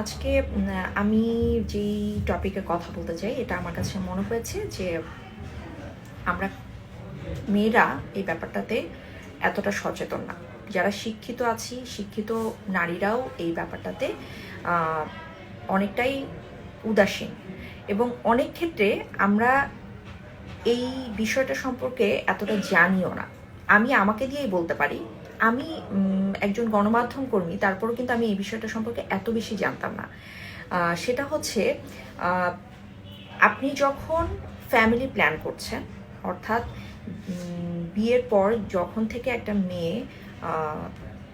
আজকে আমি যেই টপিকে কথা বলতে চাই, এটা আমার কাছে মনে হয়েছে যে আমরা মেয়েরা এই ব্যাপারটাতে এতটা সচেতন না। যারা শিক্ষিত আছি, শিক্ষিত নারীরাও এই ব্যাপারটাতে অনেকটাই উদাসীন। এবং অনেক ক্ষেত্রে আমরা এই বিষয়টা সম্পর্কে এতটা জানিও না। আমি আমাকে দিয়েই বলতে পারি আমি একজন গণমাধ্যম কর্মী, তারপরও কিন্তু আমি এই বিষয়টা সম্পর্কে এত বেশি জানতাম না। সেটা হচ্ছে আপনি যখন ফ্যামিলি প্ল্যান করছেন, অর্থাৎ বিয়ের পর যখন থেকে একটা মেয়ে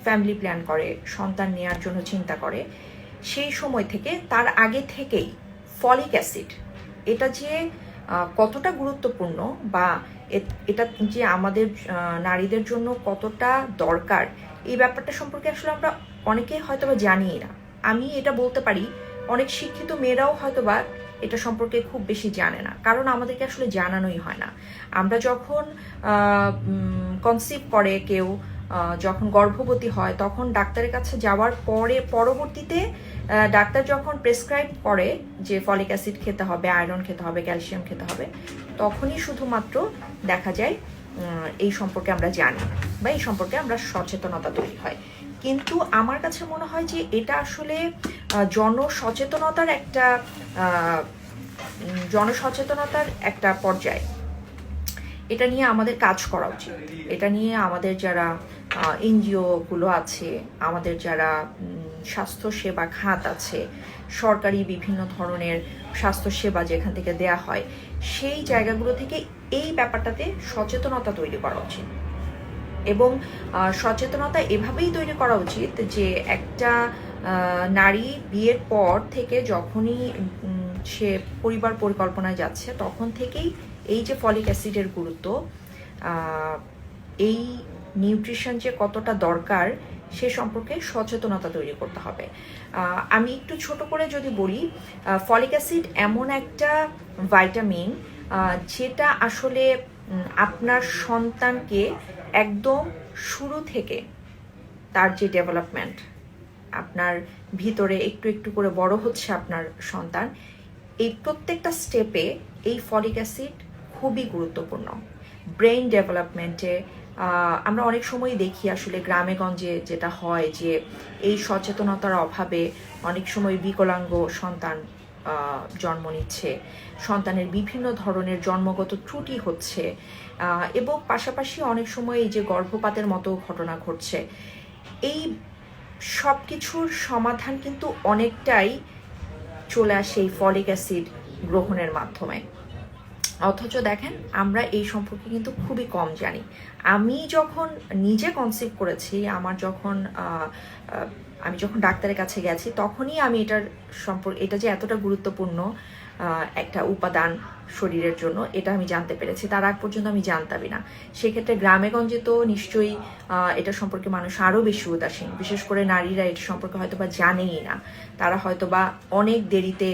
ফ্যামিলি প্ল্যান করে, সন্তান নেওয়ার জন্য চিন্তা করে, সেই সময় থেকে, তার আগে থেকেই ফলিক অ্যাসিড, এটা যে কতটা গুরুত্বপূর্ণ বা এটা যে আমাদের নারীদের জন্য কতটা দরকার, এই ব্যাপারটা সম্পর্কে আসলে আমরা অনেকেই হয়তো বা জানিই না। আমি এটা বলতে পারি, অনেক শিক্ষিত মেয়েরাও হয়তো বা এটা সম্পর্কে খুব বেশি জানে না, কারণ আমাদেরকে আসলে জানানোই হয় না। আমরা যখন কনসিভ করে কেউ যখন গর্ভবতী হয়, তখন ডাক্তারের কাছে যাওয়ার পরে, পরবর্তীতে ডাক্তার যখন প্রেসক্রাইব করে যে ফলিক অ্যাসিড খেতে হবে, আয়রন খেতে হবে, ক্যালসিয়াম খেতে হবে, তখনই শুধুমাত্র দেখা যায় এই সম্পর্কে আমরা জানি বা এই সম্পর্কে আমরা সচেতনতা তৈরি হয়। কিন্তু আমার কাছে মনে হয় যে এটা আসলে জনসচেতনতার একটা জনসচেতনতার একটা পর্যায়। এটা নিয়ে আমাদের কাজ করা উচিত। এটা নিয়ে আমাদের যারা এনজিও গুলো আছে আমাদের যারা উম, স্বাস্থ্য সেবা খাত আছে সরকারি বিভিন্ন ধরনের স্বাস্থ্য সেবা যেখান থেকে দেয়া হয় সেই জায়গাগুলো থেকে এই ব্যাপারটাতে সচেতনতা তৈরি করা উচিত। এবং সচেতনতা এভাবেই তৈরি করা উচিত যে একটা নারী বিয়ের পর থেকে যখনই সে পরিবার পরিকল্পনায় যাচ্ছে তখন থেকেই এই যে ফলিক অ্যাসিডের গুরুত্ব এই নিউট্রিশন যে কতটা দরকার, সে সম্পর্কে সচেতনতা তৈরি করতে হবে। আমি একটু ছোট করে যদি বলি ফলিক অ্যাসিড এমন একটা ভাইটামিন যেটা আসলে আপনার সন্তানকে একদম শুরু থেকে তার যে ডেভেলপমেন্ট, আপনার ভিতরে একটু একটু করে বড় হচ্ছে আপনার সন্তান, এই প্রত্যেকটা স্টেপে এই ফলিক অ্যাসিড খুবই গুরুত্বপূর্ণ। ব্রেইন ডেভেলপমেন্টে আমরা অনেক সময় দেখি আসলে গ্রামে গঞ্জে যেটা হয় যে এই সচেতনতার অভাবে অনেক সময় বিকলাঙ্গ সন্তান জন্ম নিচ্ছে। সন্তানের বিভিন্ন ধরনের জন্মগত ত্রুটি হচ্ছে এবং পাশাপাশি অনেক সময় এই যে গর্ভপাতের মতো ঘটনা ঘটছে, এই সব কিছুর সমাধান কিন্তু অনেকটাই চলে আসে এই ফলিক অ্যাসিড গ্রহণের মাধ্যমে। অথচ দেখেন, আমরা এই সম্পর্কে কিন্তু খুবই কম জানি। আমি যখন নিজে কনসিভ করেছি, আমার যখন আমি যখন ডাক্তারের কাছে গেছি, তখনই আমি এটার সম্পর্কে এটা যে এতটা গুরুত্বপূর্ণ একটা উপাদান শরীরের জন্য, এটা আমি জানতে পেরেছি। তার আগ পর্যন্ত আমি জানতামই না। সেক্ষেত্রে গ্রামে গঞ্জে তো নিশ্চয়ই এটা সম্পর্কে মানুষ আরও বেশি উদাসীন। বিশেষ করে নারীরা এটা সম্পর্কে হয়তো বা জানেই না। তারা হয়তো বা অনেক দেরিতে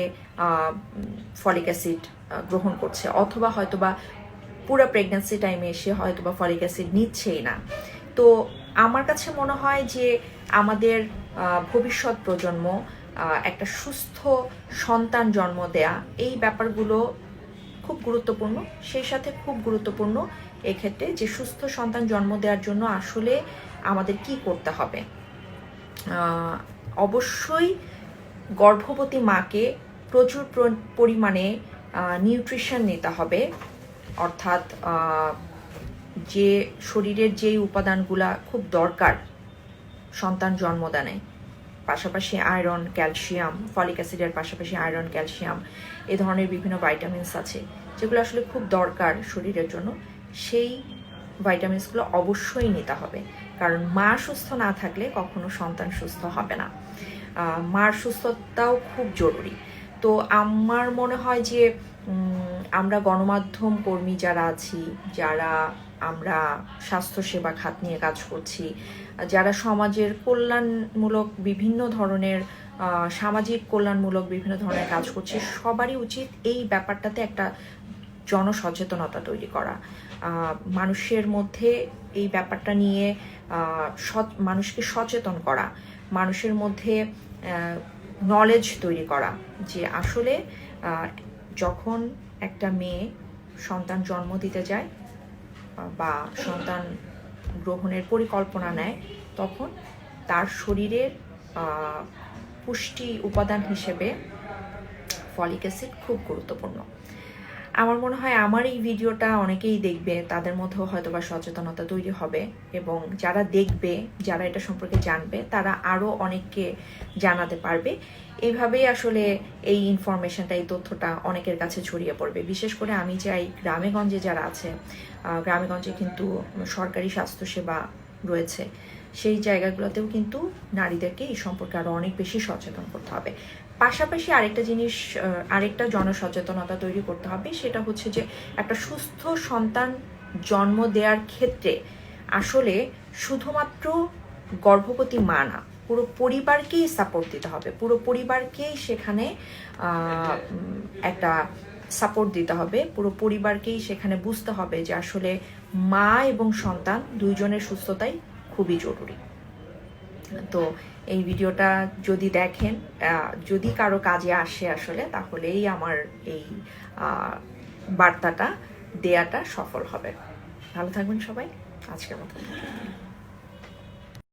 ফলিক অ্যাসিড গ্রহণ করছে, অথবা হয়তোবা পুরো প্রেগন্যান্সি টাইমে এসে হয়তো বা ফলিক অ্যাসিড নিচ্ছেই না। তো আমার কাছে মনে হয় যে আমাদের ভবিষ্যৎ প্রজন্ম একটা সুস্থ সন্তান জন্ম দেয়া, এই ব্যাপারগুলো খুব গুরুত্বপূর্ণ। সেই সাথে খুব গুরুত্বপূর্ণ এক্ষেত্রে যে সুস্থ সন্তান জন্ম দেওয়ার জন্য আসলে আমাদের কি করতে হবে। অবশ্যই গর্ভবতী মাকে প্রচুর পরিমাণে নিউট্রিশন নিতে হবে। অর্থাৎ যে শরীরের যেই উপাদানগুলা খুব দরকার সন্তান জন্মদানে পাশাপাশি আয়রন ক্যালসিয়াম ফলিক অ্যাসিডের পাশাপাশি আয়রন ক্যালসিয়াম এ ধরনের বিভিন্ন ভাইটামিনস আছে, যেগুলো আসলে খুব দরকার শরীরের জন্য। সেই ভাইটামিনসগুলো অবশ্যই নিতে হবে। কারণ মা সুস্থ না থাকলে কখনো সন্তান সুস্থ হবে না। মার সুস্থতাও খুব জরুরি। তো আমার মনে হয় যে আমরা গণমাধ্যম কর্মী যারা আছি, যারা আমরা স্বাস্থ্যসেবা খাত নিয়ে কাজ করছি, যারা সমাজের কল্যাণমূলক বিভিন্ন ধরনের সামাজিক কল্যাণমূলক বিভিন্ন ধরনের কাজ করছে, সবারই উচিত এই ব্যাপারটাতে একটা জনসচেতনতা তৈরি করা। মানুষের মধ্যে এই ব্যাপারটা নিয়ে মানুষকে সচেতন করা, মানুষের মধ্যে নলেজ তৈরি করা যে আসলে যখন একটা মেয়ে সন্তান জন্ম দিতে যায় বা সন্তান গ্রহণের পরিকল্পনা নেয়, তখন তার শরীরের পুষ্টি উপাদান হিসেবে ফলিক অ্যাসিড খুব গুরুত্বপূর্ণ। আমার মনে হয় আমার এই ভিডিওটা অনেকেই দেখবে, তাদের মধ্যেও হয়তো বা সচেতনতা তৈরি হবে এবং যারা দেখবে, যারা এটা সম্পর্কে জানবে, তারা আরও অনেককে জানাতে পারবে। এইভাবেই আসলে এই ইনফরমেশনটা এই তথ্যটা অনেকের কাছে ছড়িয়ে পড়বে। বিশেষ করে আমি চাই গ্রামেগঞ্জে যারা আছে গ্রামেগঞ্জে কিন্তু সরকারি স্বাস্থ্যসেবা রয়েছে, সেই জায়গাগুলোতেও কিন্তু নারীদেরকে এই সম্পর্কে আরও অনেক বেশি সচেতন করতে হবে। পাশাপাশি আরেকটা জিনিস আরেকটা জনসচেতনতা তৈরি করতে হবে, সেটা হচ্ছে যে একটা সুস্থ সন্তান জন্ম দেওয়ার ক্ষেত্রে আসলে শুধুমাত্র গর্ভবতী মা না, পুরো পরিবারকেই সাপোর্ট দিতে হবে, পুরো পরিবারকেই সেখানে একটা সাপোর্ট দিতে হবে, পুরো পরিবারকেই সেখানে বুঝতে হবে যে আসলে মা এবং সন্তান দুইজনের সুস্থতাই খুবই জরুরি। তো এই ভিডিওটা যদি দেখেন যদি কারও কাজে আসে আসলে, তাহলেই আমার এই বার্তাটা দেয়াটা সফল হবে। ভালো থাকবেন সবাই। আজকের মতো।